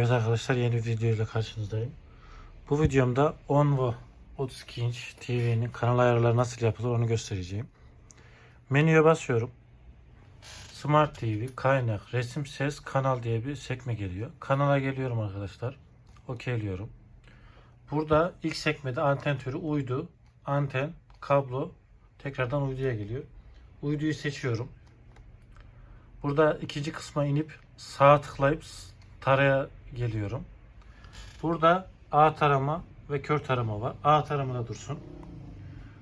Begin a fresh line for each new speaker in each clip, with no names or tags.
Evet arkadaşlar yeni bir video ile karşınızdayım. Bu videomda Onvo 32 inç TV'nin kanal ayarları nasıl yapılır onu göstereceğim. Menüye basıyorum. Smart TV, kaynak, resim, ses, kanal diye bir sekme geliyor. Kanala geliyorum arkadaşlar. Okeyliyorum. Burada ilk sekmede anten türü uydu, anten, kablo, tekrardan uyduya geliyor. Uyduyu seçiyorum. Burada ikinci kısma inip sağa tıklayıp taraya geliyorum. Burada A tarama ve kör tarama var. A taramada dursun.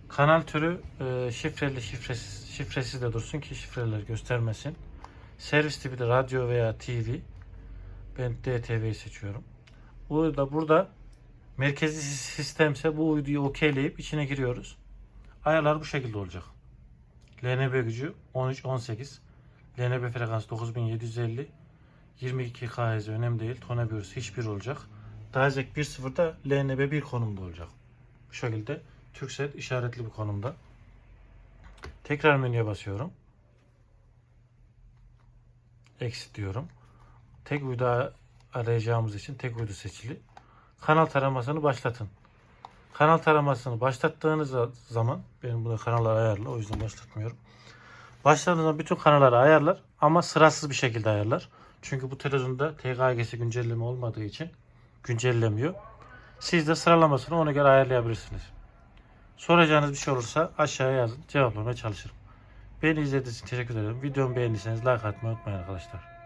Kanal türü e, şifreli şifresiz, şifresiz de dursun ki şifreler göstermesin. Servis tipi de radyo veya TV. Ben DTV'yi seçiyorum. Burada burada merkezi sistemse bu uyduyu okeyleyip içine giriyoruz. Ayarlar bu şekilde olacak. LNB gücü 13-18. LNB frekansı 9750. 22 KHz önemli değil. Tonabiyos hiçbir olacak. Dazek 1.0'da LNB 1 konumda olacak. Bu şekilde Turkcell işaretli bir konumda. Tekrar menüye basıyorum. Exit diyorum. Tek uydu arayacağımız için tek uydu seçili. Kanal taramasını başlatın. Kanal taramasını başlattığınız zaman benim burada kanallar ayarlı o yüzden başlatmıyorum. Başladığınız zaman bütün kanalları ayarlar ama sırasız bir şekilde ayarlar. Çünkü bu televizyonda TKG'si güncelleme olmadığı için güncellemiyor. Siz de sıralamasını ona göre ayarlayabilirsiniz. Soracağınız bir şey olursa aşağıya yazın. Cevaplamaya çalışırım. Beni izlediğiniz için teşekkür ederim. Videomu beğendiyseniz like atmayı unutmayın arkadaşlar.